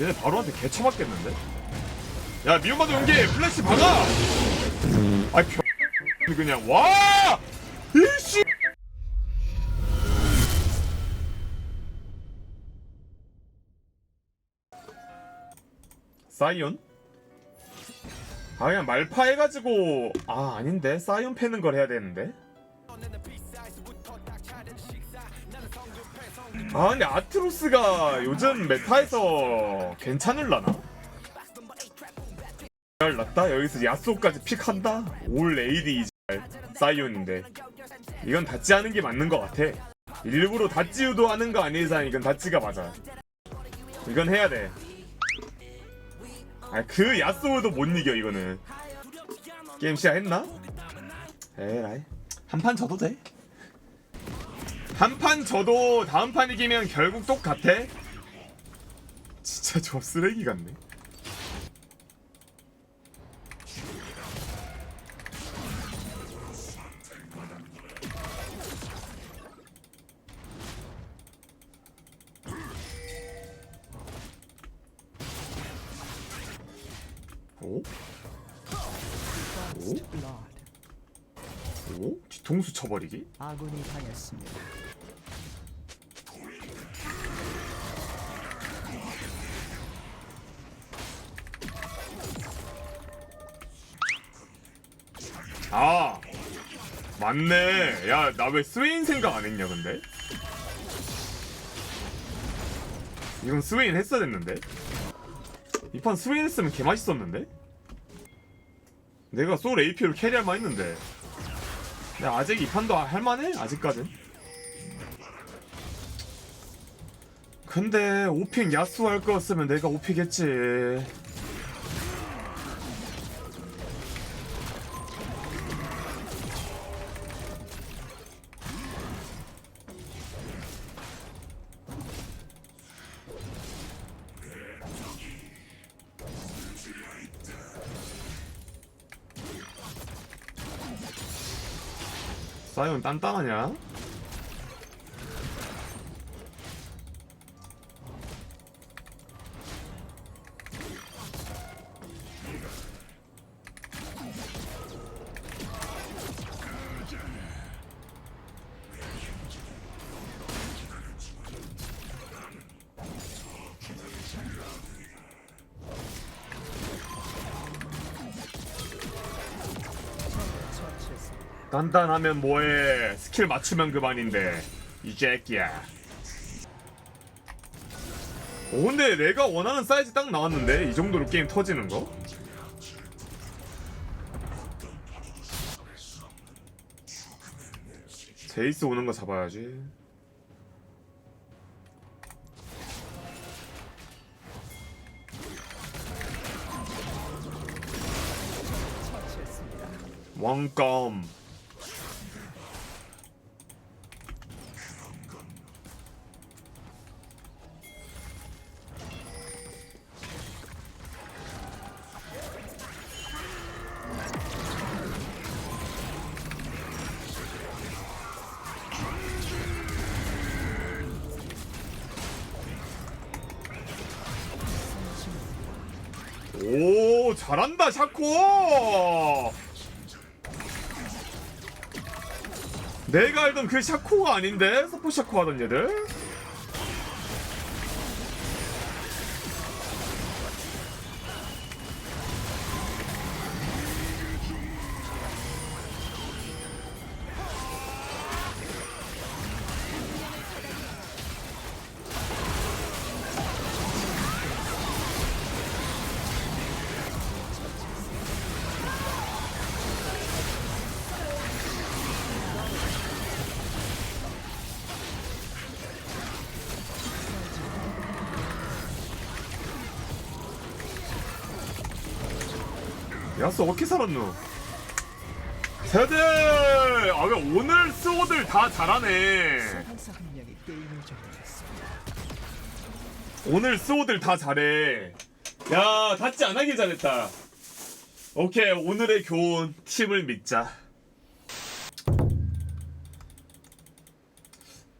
얘네 바로한테 개쳐맞겠는데? 야 미움받은 연기 플래시 박아! 아이 표 그냥 와! 이씨! 사이온? 아 그냥 말파 해가지고 아 아닌데 사이온 패는 걸 해야 되는데 아 근데 아트로스가 요즘 메타에서 괜찮을라나? 잘 났다? 여기서 야스오까지 픽한다? 올 AD 이제 사이온인데. 이건 닫지 않은 게 맞는 것 같아. 일부러 닫지 유도하는 거 아닌 이상 이건 닫지가 맞아. 이건 해야 돼. 아, 그 야스오도 못 이겨 이거는. 게임 시작했나? 에라이. 한 판 져도 돼? 한판 져도 다음 판 이기면 결국 똑같아? 진짜 저 쓰레기 같네 쳐버리기? 아군이 당했습니다. 아 맞네. 야 나 왜 스웨인 생각 안 했냐 근데? 이건 스웨인 했어야 됐는데? 이 판 스웨인 했으면 개맛있었는데? 내가 소울 AP로 캐리할 만 했는데 근데 아직 이 판도 할만해? 아직까진? 근데 오픽 야수 할 거였으면 내가 오픽 했지 사이온 단단하냐? 단단하면 뭐해. 스킬 맞추면 그만인데. 이 새끼야. 어, 근데 내가 원하는 사이즈 딱 나왔는데? 이 정도로 게임 터지는 거? 제이스 오는 거 잡아야지. 처치 그 샤코가 아닌데? 서포 샤코 하던 얘들 야스 어떻게 살았노? 세들! 아 왜 오늘 스워들 다 잘하네. 오늘 스워들 다 잘해. 야 닫지 안 하길 잘했다. 오케이 오늘의 교훈 팀을 믿자.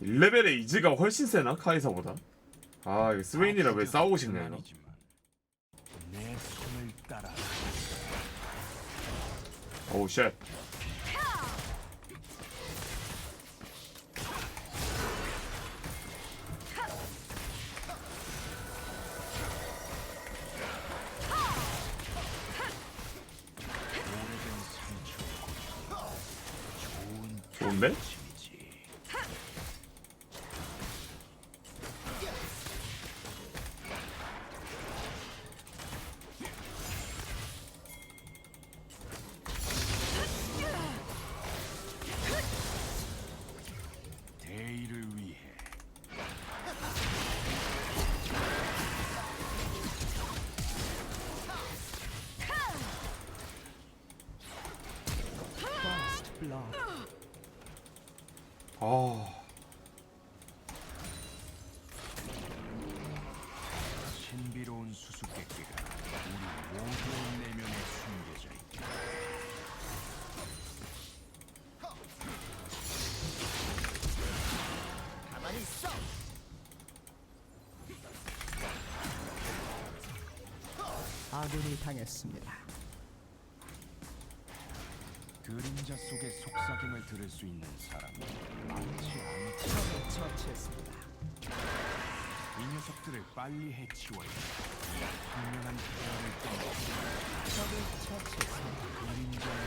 1레벨의 이즈가 훨씬 세나 카이사보다? 아 이거 스웨인이랑 왜 싸우고 싶냐 이거 오우 쉣 아 신비로운 수수께끼가 우리 모두의 내면에 숨겨져 있다. 아군이 당했습니다. 그림자 속의 속삭임을 들을 수 있는 사람이 많지 않다. 적을 처치했습니다. 이 녀석들을 빨리 해치워야 이 분명한 태양을 떠나 적을 처치했습니다. 그림자의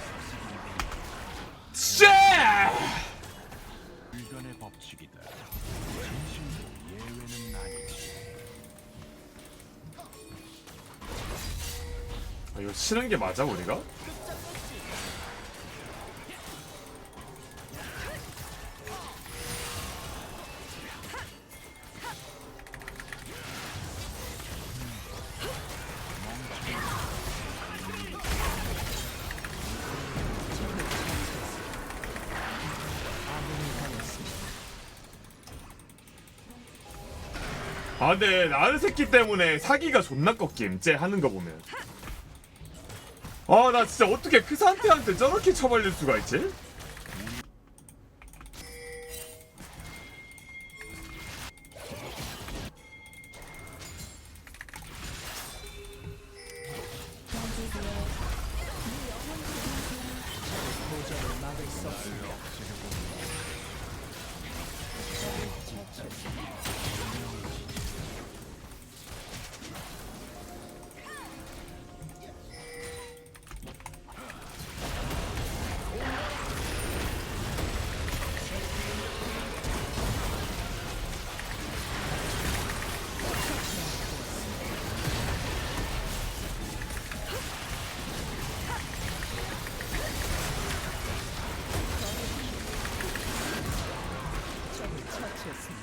쉣! 불변의 법칙이다. 진실도 예외는 아니지. 아, 이거 치는 게 맞아 우리가? 근데 나는 새끼 때문에 사기가 존나 꺾임 쟤 하는 거 보면 아 나 진짜 어떻게 크산테한테 저렇게 처발릴 수가 있지?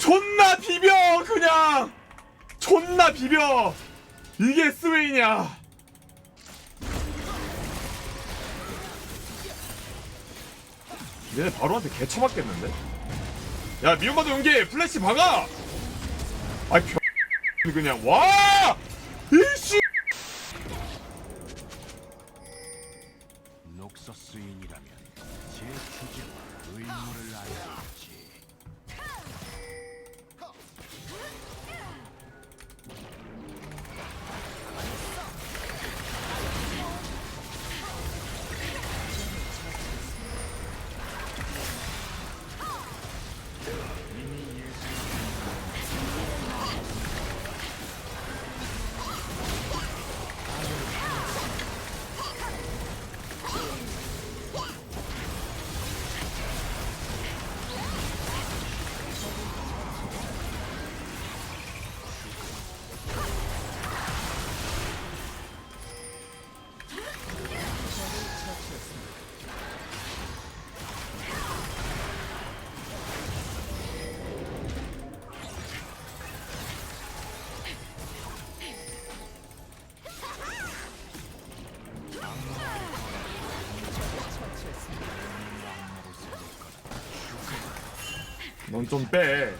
존나 비벼 그냥. 존나 비벼. 이게 스웨인이야. 얘네 바로한테 개쳐맞겠는데? 야 미움받은 연기! 플래시 박아! 아이 벼 그냥. 와 넌좀 빼.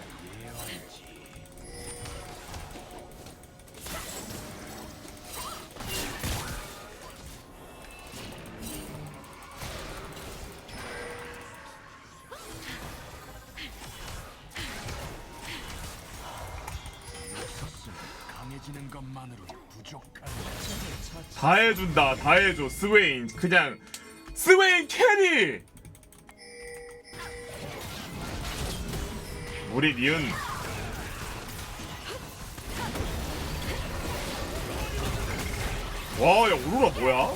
다 해준다 다 해줘. 스웨인 그냥. 스웨인 캐리 우리 니은. 와야 오로라 뭐야?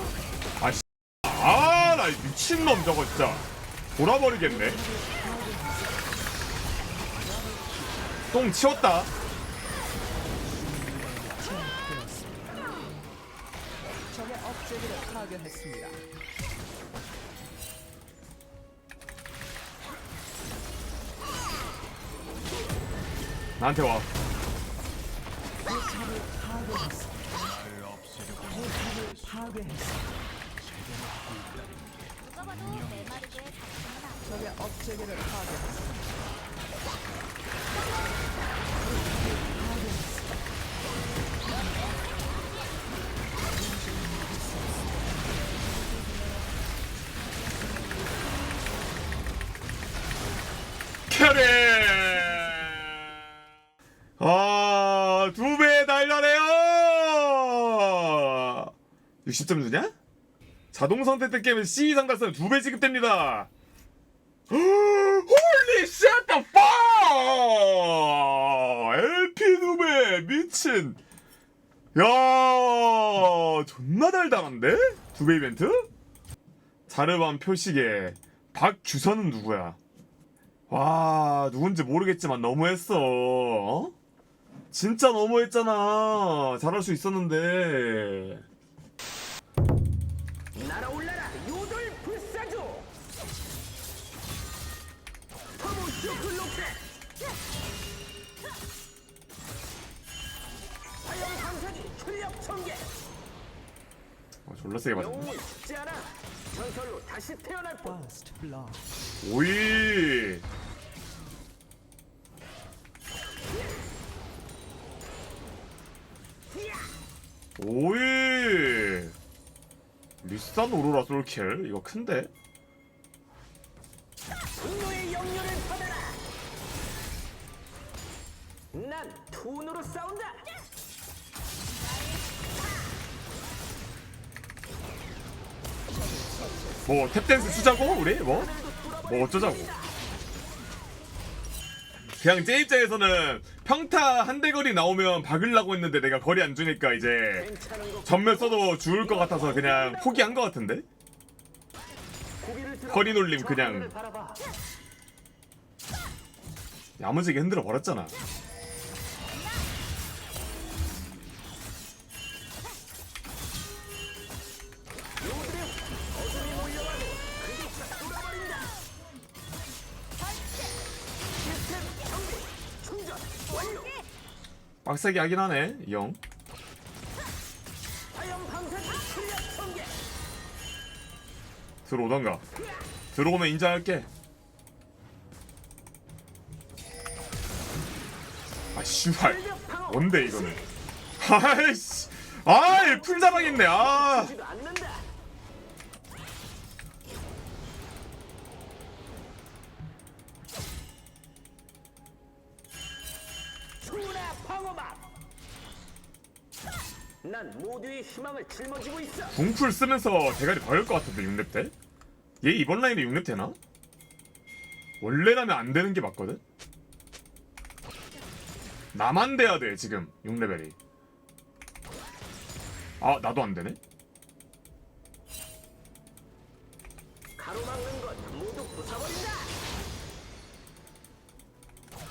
아아나 미친놈 저거 진짜. 돌아버리겠네. 똥 치웠다. 적의 업체들을 파괴했습니다. 가능하다. 적의 업체들을 파괴 60점 주냐? 자동 선택 게임은 C 이상 달성 두배 지급됩니다. 홀리 쉣더 파! LP 두배 미친. 야, 존나 달달한데? 두 배 이벤트? 자르반 표식에 박규선은 누구야? 와 누군지 모르겠지만 너무했어 어? 진짜 너무했잖아 잘할 수 있었는데 졸라 세게 맞았네. 영웅은 죽지 않아. 전설로 다시 태어날 뿐 First blood. 오이. 오이. 리산 오로라 솔킬. 이거 큰데 뭐 탭댄스 추자고 우리 뭐? 뭐 어쩌자고 그냥 제 입장에서는 평타 한 대 거리 나오면 박으려고 했는데 내가 거리 안 주니까 이제 전멸 써도 죽을 것 같아서 그냥 포기한 것 같은데? 허리 놀림 저 그냥. 야무지게 흔들어 버렸잖아 빡세게 하긴 하네 전개 들어오던가. 들어오면 인정할게. 아 씨발. 뭔데 이거는. 아이씨. 아이 풀자방 있네. 아 난 모두의 희망을 짊어지고 있어 궁풀 쓰면서 대가리 박을 것 같은데 6렙 때? 얘 이번 라인에 6렙 되나? 원래라면 안 되는 게 맞거든? 나만 돼야 돼 지금 6레벨이 아 나도 안 되네? 가로막는 건 모두 부숴버린다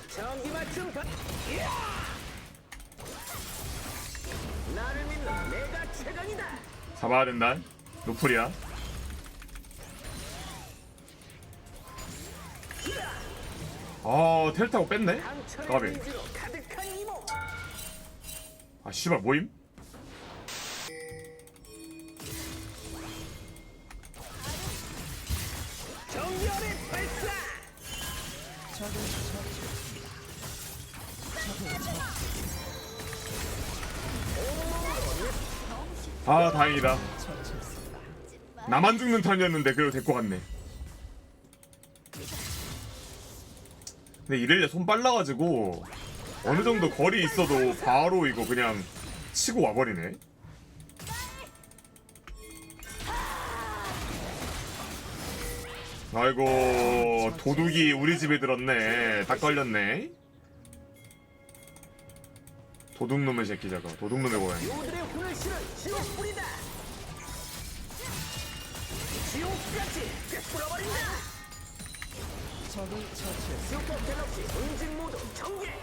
전기 맞춤 던 이야! 잡아야 된다 노플이야 아 텔 타고 뺐네? 까비 아 씨발 모임? 아 다행이다. 나만 죽는 턴이었는데 그래도 데리고 갔네 근데 이럴려 손 빨라가지고 어느 정도 거리 있어도 바로 이거 그냥 치고 와버리네. 아이고 도둑이 우리 집에 들었네. 다 걸렸네. 도둑놈의 새끼 저거. 도둑놈의 고양이. 요들의 혼을 실은 지옥불이다. 지옥까지 꿰뚫어버린다. 적을 처치했습니다. 슈퍼 갤럭시 응징 모드 전개.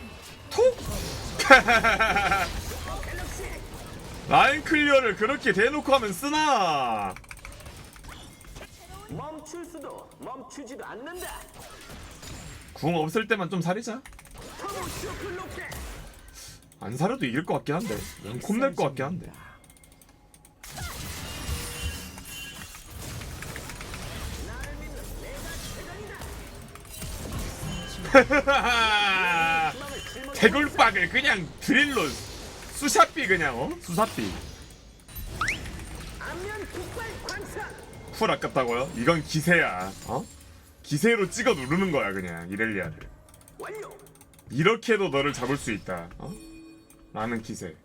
톡! 갤럭시 라인 클리어를 그렇게 대놓고 하면 쓰나? 멈출 수도 멈추지도 않는다. 궁 없을 때만 좀 사리자. 터보 슈플 로켓. 안 사려도 이길 것 같긴 한데. 콤낼 것 같긴 한데. 개굴박을 그냥 드릴로 수샷비 그냥 어? 수샷비. 쿨 아깝다고요? 이건 기세야 어? 기세로 찍어 누르는 거야 그냥 이렐리아를 완료. 이렇게 해도 너를 잡을 수 있다 어? 라는 기세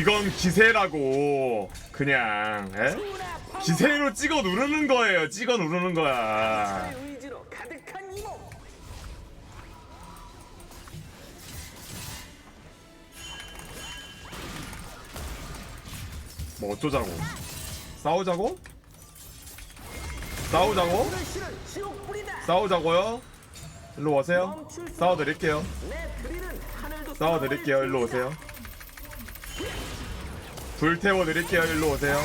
이건 기세라고 그냥 에? 기세로 찍어 누르는 거예요 찍어 누르는 거야. 뭐 어쩌자고 싸우자고? 싸우자고? 싸우자고요? 일로 오세요 싸워드릴게요 싸워드릴게요 일로 오세요 불태워 드릴게요 일로 오세요.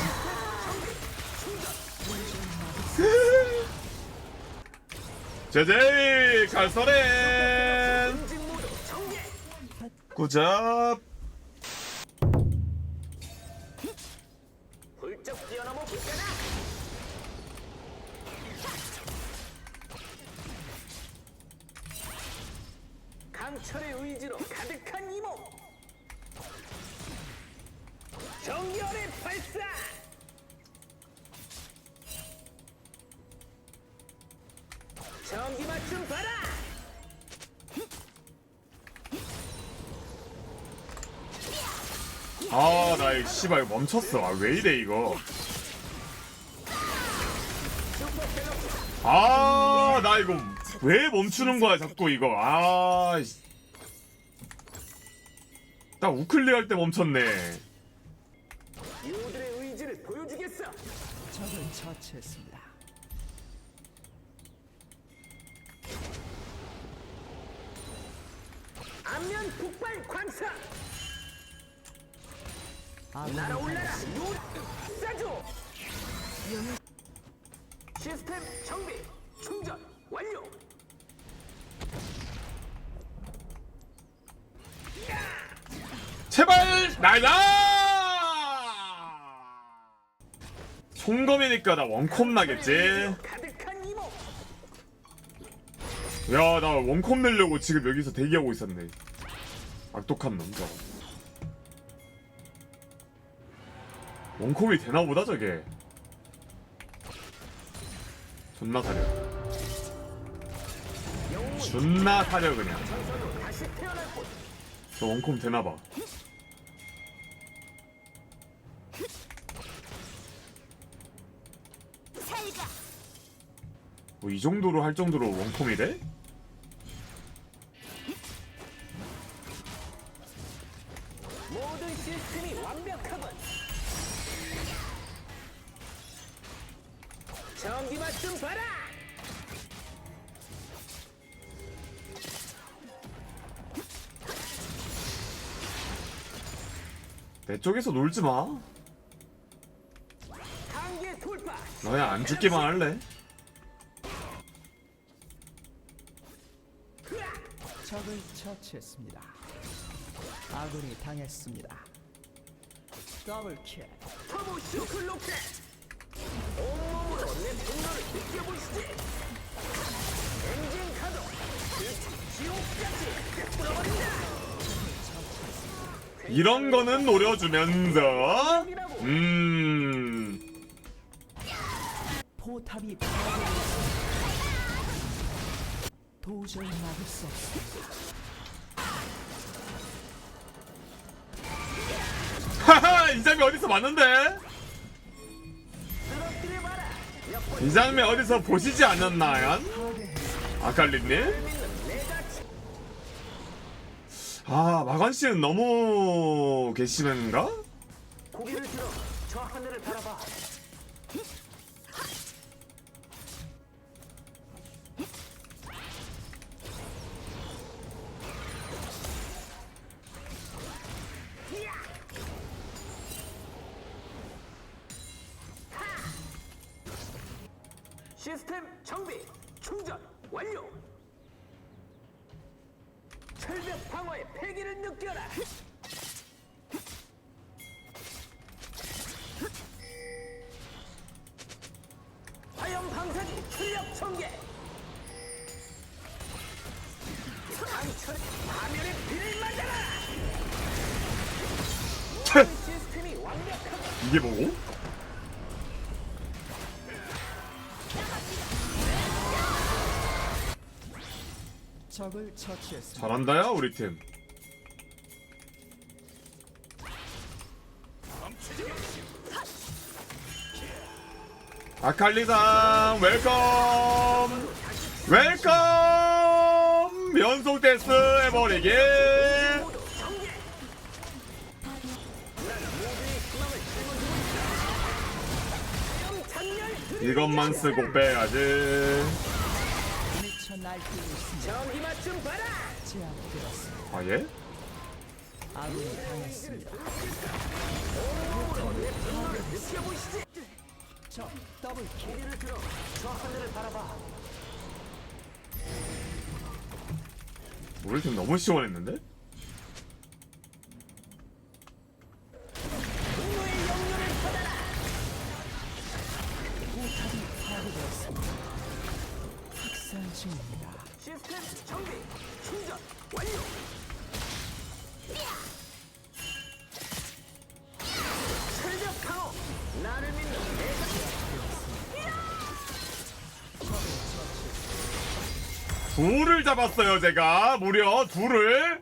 제제이 갈서렌 보잖아. 강철의 의지로 가득한 이 몸. 정열의 발사. 전기 맞춤 봐라. 아 나 이 씨발 멈췄어. 아 왜 이래 이거? 아 나 이거 왜 멈추는 거야 자꾸 이거? 아딱 우클릭 할 때 멈췄네 처치했습니다. 안면 폭발 광사. 아군이 날아올라라. 당했습니다. 요 싸줘. 시스템 정비 충전 완료. 제발 날라 총검이니까 나 원콤 나겠지. 야 나 원콤 내려고 지금 여기서 대기하고 있었네. 악독한 놈 저거. 원콤이 되나보다 저게. 존나 사려. 존나 사려 그냥. 저 원콤 되나봐 뭐 이 정도로 할 정도로 원콤이래? 모든 시스템이 완벽하군. 전기 맞춤 봐라. 내 쪽에서 놀지 마. 돌파. 그냥 안 죽기만 할래. 적을 처치했습니다. 아군이 당했습니다. 더블 킬. 터보 쇼크 로켓. 온몸으로 내 분노를 느껴보시지. 엔진 가동. 그 지옥까지 뚫어버린다. 이런 거는 노려주면서 음 포탑이 파괴됐습니다. 도저히 막을 수. 하하 이 장면 어디서 봤는데. 이 장면 어디서 보시지 않았나요? 아칼리님? 아 마관 씨는 너무 괘씸한가? 고개를 들어 저 하늘을 바라봐. 이게 뭐고? 적을 처치했습니다. 잘한다야 우리 팀 아칼리상 웰컴 웰컴 연속 데스 해버리기 이것만 쓰고 빼야지. 아 예? 우리 팀 너무 시원했는데? 학살 중입니다. 시스템 정비 충전 완료. 철벽 강호 나를 믿는 내가 둘을 잡았어요 제가 무려 둘을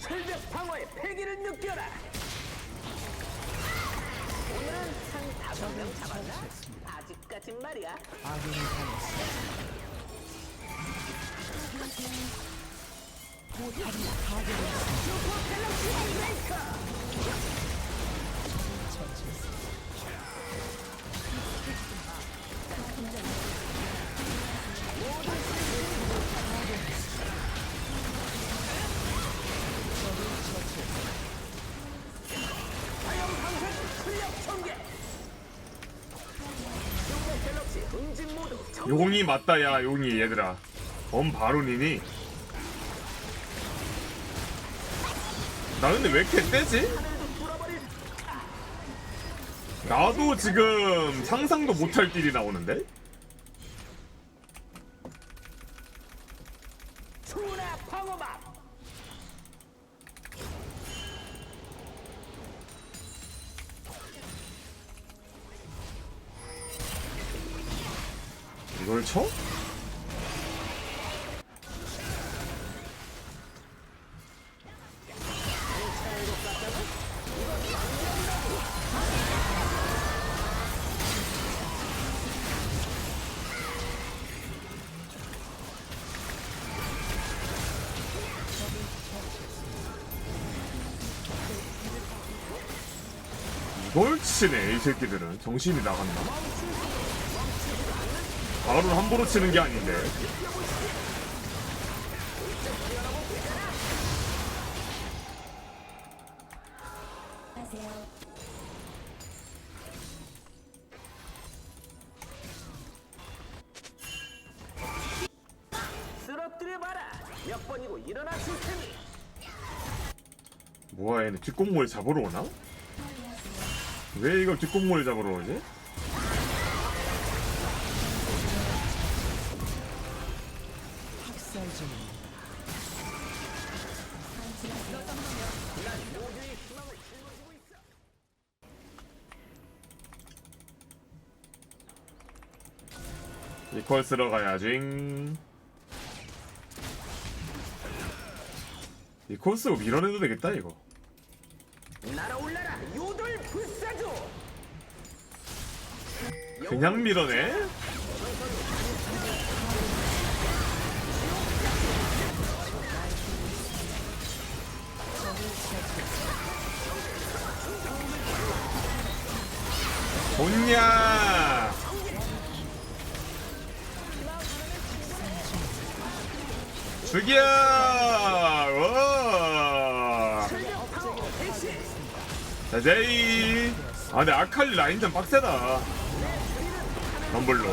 철벽 방어의 패기를 느껴라. 오늘은 명 잡았나? 아직까진 말이야. 아군이 당했습니다. 포탑이 파괴되었습니다. 처치했습니다. 용이 맞다 야 용이 얘들아 범 바론이니 나 근데 왜 이렇게 떼지? 나도 지금 상상도 못할 딜이 나오는데? 치네 이 새끼들은 정신이 나갔나? 바로 함부로 치는 게 아닌데. 뭐야 얘네 뒷공무를 잡으러 오나? 왜 이걸 뒷공무를 잡으러 오지? 이퀄 쓰러 가야지 이퀄 쓰고 밀어내도 되겠다 이거 날아올라라 요 그냥 밀어내? 좋냐? 죽여! 와! 자제이. 아 근데 아칼리 라인전 빡세다 덤블로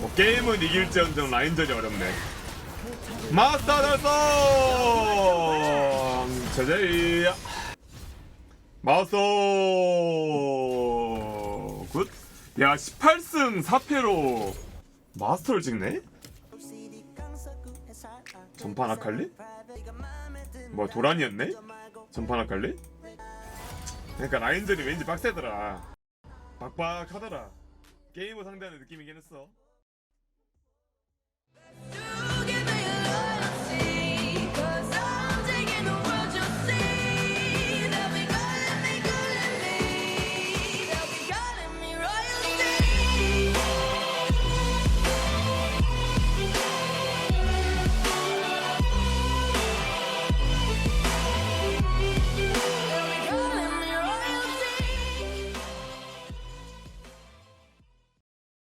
뭐 게임은 이길지언정 라인전이 어렵네 마스터 달성 자제이 마스터 굿야 18승 4패로 마스터를 찍네? 전판 아칼리? 뭐 도란이었네? 전판 아칼리? 그러니까 라인전이 왠지 빡세더라 빡빡하더라 게임을 상대하는 느낌이긴 했어